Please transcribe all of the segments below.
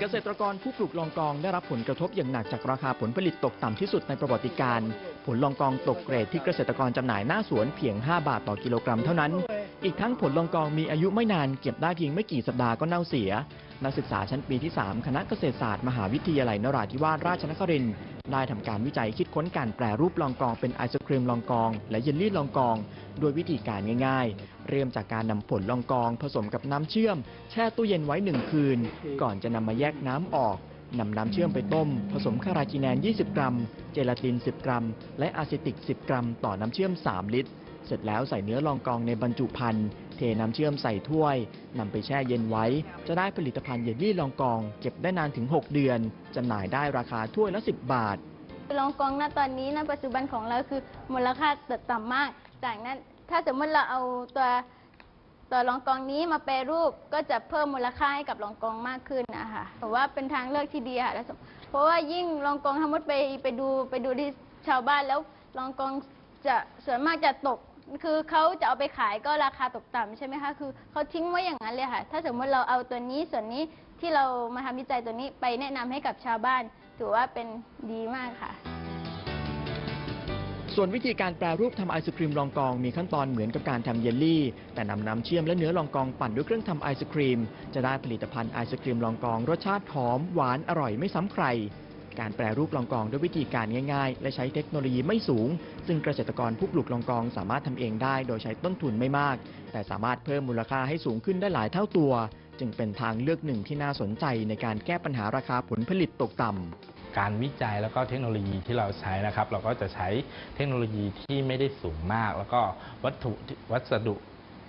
เกษตรกรผู้ปลูกลองกองได้รับผลกระทบอย่างหนักจากราคาผลผลิตตกต่ำที่สุดในประวัติการ ผลลองกองตกเกรดที่เกษตรกรจำหน่ายหน้าสวนเพียง 5 บาทต่อกิโลกรัมเท่านั้น อีกทั้งผลลองกองมีอายุไม่นานเก็บได้เพียงไม่กี่สัปดาห์ก็เน่าเสีย นักศึกษาชั้นปีที่ 3 คณะเกษตรศาสตร์มหาวิทยาลัยนราธิวาสราชนครินทร์ได้ทำการวิจัยคิดค้นการแปรรูปลองกองเป็นไอศครีมลองกอง และเยลลี่ลองกองโดยวิธีการง่าย เริ่มจากการนำผลลองกองผสมกับน้ำเชื่อม แช่ตู้เย็นไว้หนึ่งคืน ก่อนจะนำมาแยกน้ำออกนำน้ำเชื่อมไปต้ม ผสมคาราจีแนน 20 กรัม เจลาติน 10 กรัม และอะซิติก 10 กรัม ต่อน้ำเชื่อม 3 ลิตร เสร็จแล้วใส่เนื้อลองกองในบรรจุภัณฑ์ เทน้ำเชื่อมใส่ถ้วยนำไปแช่เย็นไว้ จะได้ผลิตภัณฑ์เยลลี่ลองกอง เก็บได้นานถึง 6 เดือนจำหน่ายได้ราคาถ้วยละ 10 บาท ลองกองณตอนนี้ณปัจจุบันของเราคือมูลค่าต่ำมาก จากนั้น ถ้าสมมติเราเอาตัวตัวรองกองนี้มาแปรรูปก็จะเพิ่มมูลค่าให้กับรองกองมากขึ้นนะคะผมว่าเป็นทางเลือกที่ดีค่ะแล้วเพราะว่ายิ่งรองกองสมมติไปไปดูไปดูที่ชาวบ้านแล้วรองกองจะส่วนมากจะตก คือเขาจะเอาไปขายก็ราคาตกต่ำใช่ไหมคะคือเขาทิ้งไว้อย่างนั้นเลยค่ะ ถ้าสมมติเราเอาตัวนี้ส่วนนี้ที่เรามาทำวิจัยตัวนี้ไปแนะนำให้กับชาวบ้าน ถือว่าเป็นดีมากค่ะ ส่วนวิธีการแปรรูปทำไอศครีมลองกองมีขั้นตอนเหมือนกับการทำเยลลี่ แต่นำน้ำเชื่อมและเนื้อลองกองปั่นด้วยเครื่องทำไอศครีม จะได้ผลิตภัณฑ์ไอศครีมลองกอง รสชาติหอม หวานอร่อยไม่ซ้ำใคร การแปรรูปลองกองด้วยวิธีการง่ายๆ และใช้เทคโนโลยีไม่สูง ซึ่งเกษตรกรผู้ปลูกลองกองสามารถทำเองได้โดยใช้ต้นทุนไม่มาก แต่สามารถเพิ่มมูลค่าให้สูงขึ้นได้หลายเท่าตัว จึงเป็นทางเลือกหนึ่งที่น่าสนใจในการแก้ปัญหาราคาผลผลิตตกต่ำ การวิจัยแล้วก็เทคโนโลยีที่เราใช้นะครับ เราก็จะใช้เทคโนโลยีที่ไม่ได้สูงมาก แล้วก็วัตถุวัสดุ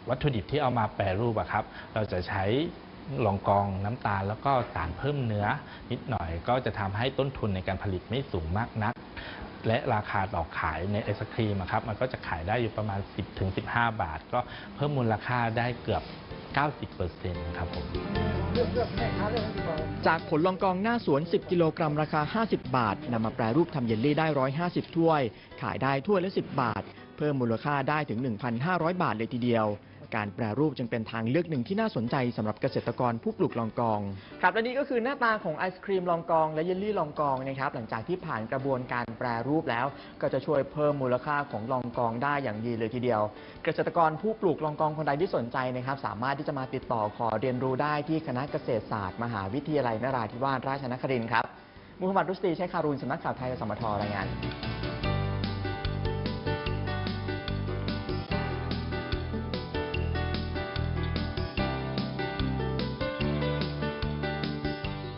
วัตถุดิบที่เอามาแปรรูปอะครับ เราจะใช้รองกองน้ำตาล แล้วก็สารเพิ่มเนื้อนิดหน่อย ก็จะทำให้ต้นทุนในการผลิตไม่สูงมากนัก และราคาต่อขายในไอศครีมอะครับ มันก็จะขายได้อยู่ประมาณ 10-15 บาท ก็เพิ่มมูลค่าได้เกือบ 90%ครับผมจากผลลองกองหน้าสวน 10 กิโลกรัมราคา 50 บาทนำมาแปรรูปทำเยลลี่ได้ 150 ถ้วย ขายได้ถ้วยละ 10 บาท เพิ่มมูลค่าได้ถึง 1,500 บาทเลยทีเดียว การแปรรูปจึงเป็นทางเลือกหนึ่งที่น่าสนใจสำหรับเกษตรกรผู้ปลูกลองกอง ครับและนี่ก็คือหน้าตาของไอศครีมลองกอง และเยลลี่ลองกองนะครับหลังจากที่ผ่านกระบวนการแปรรูปแล้ว ก็จะช่วยเพิ่มมูลค่าของลองกองได้อย่างดีเลยทีเดียว เกษตรกรผู้ปลูกลองกองคนใดที่สนใจนะครับสามารถที่จะมาติดต่อขอเรียนรู้ได้ที่คณะเกษตรศาสตร์ มหาวิทยาลัยนราธิวาสราชนครินทร์ครับมุฮัมมัดรุสตีใช้คารุนสำนักข่าวไทยสมทรายงาน